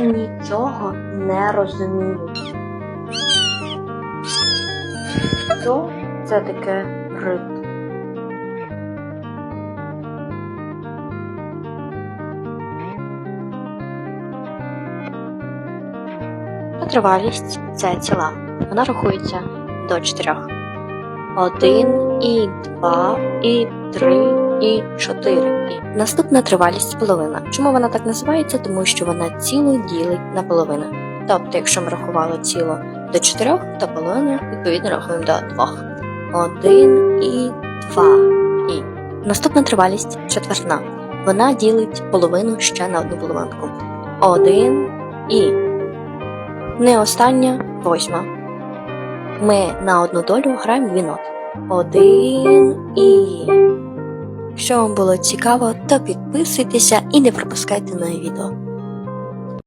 Нічого не розумію. Що це таке рит? Витривалість це ціла. Вона рахується до чотирьох. Один, і два, і три, і чотири. І. Наступна тривалість половина. Чому вона так називається? Тому що вона ціло ділить на половину. Тобто, якщо ми рахували ціло до чотирьох, то половину відповідно рахуємо до двох. Один і два. І. Наступна тривалість четвертна. Вона ділить половину ще на одну половинку. Один і. Не остання восьма. Ми на одну долю граємо дві ноти. Один і. Якщо вам було цікаво, то підписуйтеся і не пропускайте нові відео.